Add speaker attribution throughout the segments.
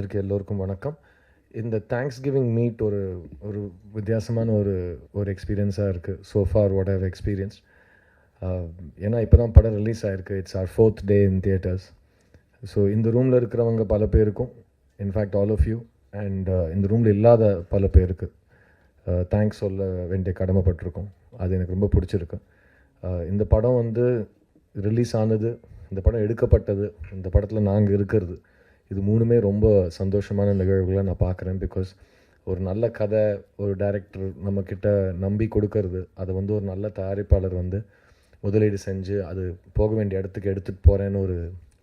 Speaker 1: வந்திருக்க எல்லோருக்கும் வணக்கம். இந்த தேங்க்ஸ் கிவிங் மீட் ஒரு ஒரு வித்தியாசமான ஒரு ஒரு எக்ஸ்பீரியன்ஸாக இருக்குது so far what how experience ஏன்னா இப்போ தான் படம் ரிலீஸ் ஆகிருக்கு it's our fourth day in theatres so இந்த ரூமில் இருக்கிறவங்க பல பேருக்கும் in fact all of you and இந்த ரூமில் இல்லாத பல பேருக்கு uh, தேங்க்ஸ் சொல்ல வேண்டிய கடமைப்பட்டிருக்கோம். அது எனக்கு ரொம்ப பிடிச்சிருக்கு. Uh, இந்த படம் வந்து ரிலீஸ் ஆனது இந்த படம் எடுக்கப்பட்டது இந்த படத்தில் நாங்கள் இருக்கிறது இது மூணுமே ரொம்ப சந்தோஷமான நிகழ்வுகளை நான் பார்க்குறேன். பிகாஸ் ஒரு நல்ல கதை ஒரு டேரக்டர் நம்மக்கிட்ட நம்பி கொடுக்கறது அதை வந்து ஒரு நல்ல தயாரிப்பாளர் வந்து முதலீடு செஞ்சு அது போக வேண்டிய இடத்துக்கு எடுத்துகிட்டு போகிறேன்னு ஒரு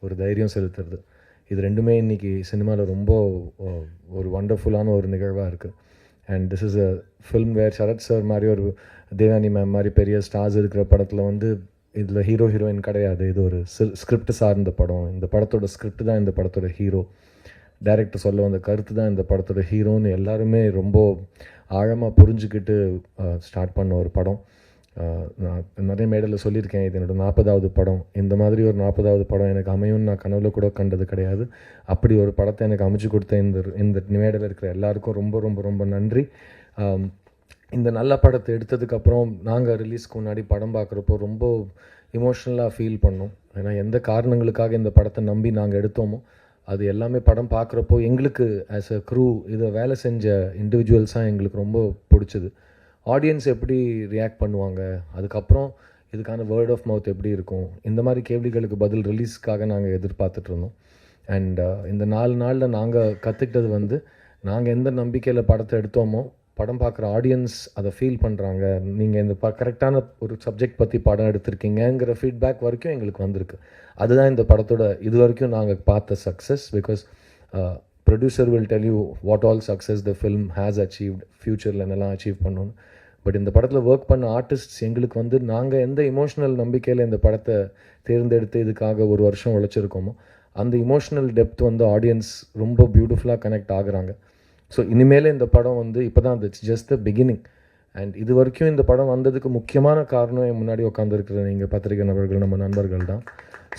Speaker 1: ஒரு தைரியம் செலுத்துறது. இது ரெண்டுமே இன்றைக்கி சினிமாவில் ரொம்ப ஒரு வண்டர்ஃபுல்லான ஒரு நிகழ்வாக இருக்குது and this is a film where Sarath sir மாதிரி ஒரு தேவானி மேம் மாதிரி பெரிய ஸ்டார்ஸ் இருக்கிற படத்தில் வந்து இதில் ஹீரோ ஹீரோயின் கிடையாது. இது ஒரு ஸ்கிரிப்ட் சார்ந்த படம். இந்த படத்தோட ஸ்கிரிப்ட் தான் இந்த படத்தோட ஹீரோ. டைரக்டர் சொல்ல வந்த கருத்து தான் இந்த படத்தோட ஹீரோன்னு எல்லாருமே ரொம்ப ஆழமாக புரிஞ்சுக்கிட்டு ஸ்டார்ட் பண்ண ஒரு படம். நான் நிறைய மேடையில் சொல்லியிருக்கேன் இது என்னோட நாற்பதாவது படம். இந்த மாதிரி ஒரு நாற்பதாவது படம் எனக்கு அமையும்னு நான் கனவுல கூட கண்டது கிடையாது. அப்படி ஒரு படத்தை எனக்கு அமைச்சு கொடுத்த இந்த இந்த மேடையில் இருக்கிற எல்லாருக்கும் ரொம்ப ரொம்ப ரொம்ப நன்றி. இந்த நல்ல படத்தை எடுத்ததுக்கப்புறம் நாங்கள் ரிலீஸ்க்கு முன்னாடி படம் பார்க்குறப்போ ரொம்ப இமோஷ்னலாக ஃபீல் பண்ணோம். ஏன்னா எந்த காரணங்களுக்காக இந்த படத்தை நம்பி நாங்கள் எடுத்தோமோ அது எல்லாமே படம் பார்க்குறப்போ எங்களுக்கு ஆஸ் அ க்ரூ இதை வேலை செஞ்ச இண்டிவிஜுவல்ஸாக எங்களுக்கு ரொம்ப பிடிச்சது. ஆடியன்ஸ் எப்படி ரியாக்ட் பண்ணுவாங்க அதுக்கப்புறம் இதுக்கான வேர்ட் ஆஃப் மவுத் எப்படி இருக்கும் இந்த மாதிரி கேள்விகளுக்கு பதில் ரிலீஸ்க்காக நாங்கள் எதிர்பார்த்துட்டு இருந்தோம். அண்ட் uh, இந்த நாலு நாளில் நாங்கள் கற்றுக்கிட்டது வந்து நாங்கள் எந்த நம்பிக்கையில் படத்தை எடுத்தோமோ படம் பார்க்குற ஆடியன்ஸ் அதை ஃபீல் பண்ணுறாங்க நீங்கள் இந்த ப கரெக்டான ஒரு சப்ஜெக்ட் பற்றி படம் எடுத்திருக்கீங்கங்கிற ஃபீட்பேக் வரைக்கும் எங்களுக்கு வந்திருக்கு. அதுதான் இந்த படத்தோட இது வரைக்கும் நாங்கள் பார்த்த success because producer will tell you what all success the film has achieved ஃப்யூச்சரில் என்னெல்லாம் அச்சீவ் பண்ணணும் பட் இந்த படத்தில் ஒர்க் பண்ண ஆர்டிஸ்ட்ஸ் எங்களுக்கு வந்து நாங்கள் எந்த இமோஷனல் நம்பிக்கையில் இந்த படத்தை தேர்ந்தெடுத்து இதுக்காக ஒரு வருஷம் உழைச்சிருக்கோமோ அந்த இமோஷனல் டெப்த் வந்து ஆடியன்ஸ் ரொம்ப பியூட்டிஃபுல்லாக கனெக்ட் ஆகுறாங்க. ஸோ இனிமேல் இந்த படம் வந்து இப்போ தான் it's just the beginning and இது வரைக்கும் இந்த படம் வந்ததுக்கு முக்கியமான காரணம் என் முன்னாடி உட்காந்துருக்கிற நீங்கள் பத்திரிகை நபர்கள் நம்ம நண்பர்கள் தான்.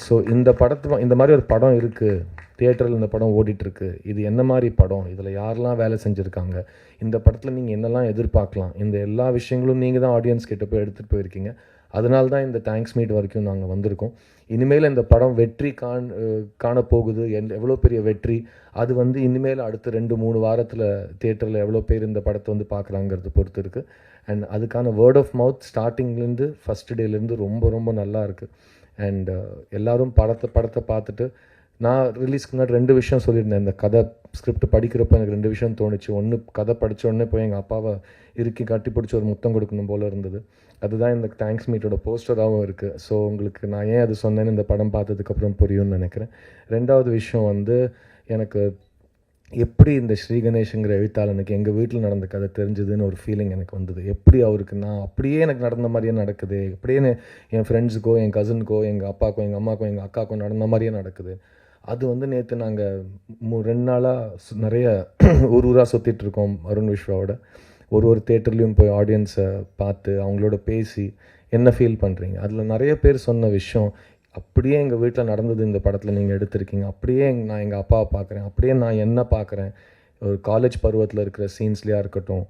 Speaker 1: ஸோ இந்த படத்து இந்த மாதிரி ஒரு படம் இருக்குது தியேட்டரில் இந்த படம் ஓடிட்டுருக்கு. இது என்ன மாதிரி படம்? இதில் யாரெல்லாம் வேலை செஞ்சுருக்காங்க? இந்த படத்தில் நீங்கள் என்னெல்லாம் எதிர்பார்க்கலாம்? இந்த எல்லா விஷயங்களும் நீங்கள் தான் ஆடியன்ஸ் கிட்ட போய் எடுத்துகிட்டு போயிருக்கீங்க. அதனால தான் இந்த தேங்க்ஸ் மீட் வரைக்கும் நாங்கள் வந்திருக்கோம். இனிமேல் இந்த படம் வெற்றி காண் காணப்போகுது. என் எவ்வளோ பெரிய வெற்றி? அது வந்து இனிமேல் அடுத்த ரெண்டு மூணு வாரத்தில் தேட்டரில் எவ்வளோ பேர் இந்த படத்தை வந்து பார்க்குறாங்கிறது பொறுத்து இருக்குது அண்ட் அதுக்கான வேர்ட் ஆஃப் மவுத் ஸ்டார்டிங்லேருந்து ஃபஸ்ட் டேலேருந்து ரொம்ப ரொம்ப நல்லா இருக்குது அண்ட் எல்லாரும் படத்தை படத்தை பார்த்துட்டு நான் ரிலீஸ்க்கு முன்னாடி ரெண்டு விஷயம் சொல்லியிருந்தேன். இந்த கதை ஸ்கிரிப்ட் படிக்கிறப்ப எனக்கு ரெண்டு விஷயம் தோணுச்சு. ஒன்று கதை படித்த உடனே போய் எங்கள் அப்பாவை இறுக்கி கட்டி பிடிச்சி ஒரு முத்தம் கொடுக்கணும் போல் இருந்தது. அதுதான் இந்த தேங்க்ஸ் மீட்டோட போஸ்டராகவும் இருக்குது ஸோ உங்களுக்கு நான் ஏன் அது சொன்னேன்னு இந்த படம் பார்த்ததுக்கப்புறம் புரியும்னு நினைக்கிறேன். ரெண்டாவது விஷயம் வந்து எனக்கு எப்படி இந்த ஸ்ரீ கணேஷுங்கிற எழுத்தாளனுக்கு எங்கள் வீட்டில் நடந்த கதை தெரிஞ்சதுன்னு ஒரு ஃபீலிங் எனக்கு வந்தது. எப்படி அவருக்கு நான் அப்படியே எனக்கு நடந்த மாதிரியே நடக்குது. எப்படியே என் ஃப்ரெண்ட்ஸுக்கோ என் கசினுக்கோ எங்கள் அப்பாக்கோ எங்கள் அம்மாக்கோ எங்கள் அக்காக்கோ நடந்த மாதிரியே நடக்குது. அது வந்து நேற்று நாங்கள் ரெண்டு நாளாக நிறைய ஊர் ஊராக சுற்றிட்டு இருக்கோம் அருண் விஸ்வாவோட. ஒரு ஒரு தேட்டர்லேயும் போய் ஆடியன்ஸை பார்த்து அவங்களோட பேசி என்ன ஃபீல் பண்ணுறீங்க அதில் நிறைய பேர் சொன்ன விஷயம் அப்படியே எங்கள் வீட்டில் நடந்தது இந்த படத்தில் நீங்கள் எடுத்திருக்கீங்க. அப்படியே நான் எங்கள் அப்பாவை பார்க்குறேன். அப்படியே நான் என்ன பார்க்குறேன். ஒரு காலேஜ் பருவத்தில் இருக்கிற சீன்ஸ்லையாக இருக்கட்டும்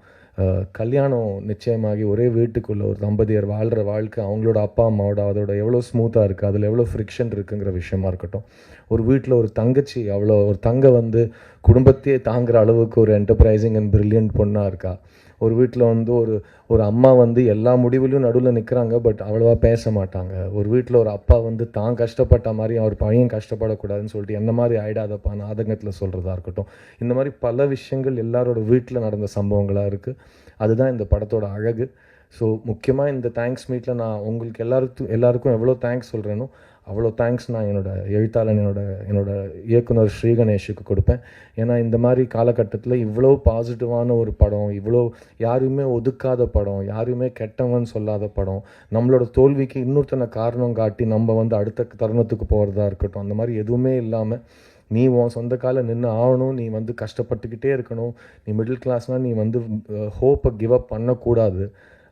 Speaker 1: கல்யாணம் நிச்சயமாகி ஒரே வீட்டுக்குள்ளே ஒரு தம்பதியர் வாழ்கிற வாழ்க்கை அவங்களோட அப்பா அம்மாவோட அதோட எவ்வளோ ஸ்மூத்தாக இருக்குது அதில் எவ்வளோ ஃப்ரிக்ஷன் இருக்குங்கிற விஷயமா இருக்கட்டும். ஒரு வீட்டில் ஒரு தங்கச்சி அவ்வளோ ஒரு தங்க வந்து குடும்பத்தையே தாங்குற அளவுக்கு ஒரு என்டர்பிரைசிங் அண்ட் பிரில்லியன்ட் பொண்ணாக இருக்கா? ஒரு வீட்டில் வந்து ஒரு ஒரு அம்மா வந்து எல்லா முடிவுலையும் நடுவில் நிற்கிறாங்க பட் அவ்வளோவா பேச மாட்டாங்க. ஒரு வீட்டில் ஒரு அப்பா வந்து தான் கஷ்டப்பட்ட மாதிரி அவர் பையன் கஷ்டப்படக்கூடாதுன்னு சொல்லிட்டு என்ன மாதிரி ஆயிடாதப்பான ஆதங்கத்தில் சொல்கிறதா இருக்கட்டும். இந்த மாதிரி பல விஷயங்கள் எல்லாரோட வீட்டில் நடந்த சம்பவங்களாக இருக்குது அதுதான் இந்த படத்தோட அழகு. ஸோ முக்கியமாக இந்த தேங்க்ஸ் மீட்டில் நான் உங்களுக்கு எல்லாருக்கும் எல்லாருக்கும் எவ்வளோ தேங்க்ஸ் சொல்கிறேனோ அவ்வளோ தேங்க்ஸ் நான் என்னோட எழுத்தாளன் என்னோட என்னோட இயக்குனர் ஸ்ரீ கணேஷுக்கு கொடுப்பேன். ஏன்னா இந்த மாதிரி காலகட்டத்தில் இவ்வளோ பாசிட்டிவான ஒரு படம் இவ்வளோ யாரையுமே ஒதுக்காத படம் யாரையுமே கெட்டவன் சொல்லாத படம் நம்மளோட தோல்விக்கு இன்னொருத்தனை காரணம் காட்டி நம்ம வந்து அடுத்த தருணத்துக்கு போகிறதா இருக்கட்டும் அந்த மாதிரி எதுவுமே இல்லாமல் நீ உன் சொந்த கால நின்று ஆகணும் நீ வந்து கஷ்டப்பட்டுக்கிட்டே இருக்கணும் நீ மிடில் கிளாஸ்னால் நீ வந்து ஹோப்பை கிவ் அப் பண்ணக்கூடாது.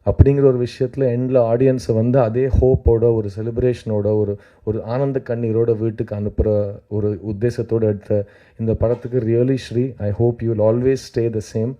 Speaker 1: அப்படிங்கிற ஒரு விஷயத்தில் எண்டில் ஆடியன்ஸை வந்து அதே ஹோப்போட ஒரு செலிப்ரேஷனோட ஒரு ஒரு ஆனந்த கண்ணீரோட வீட்டுக்கு அனுப்புகிற ஒரு உத்தேசத்தோடு எடுத்த இந்த படத்துக்கு really Sri I hope you always stay the same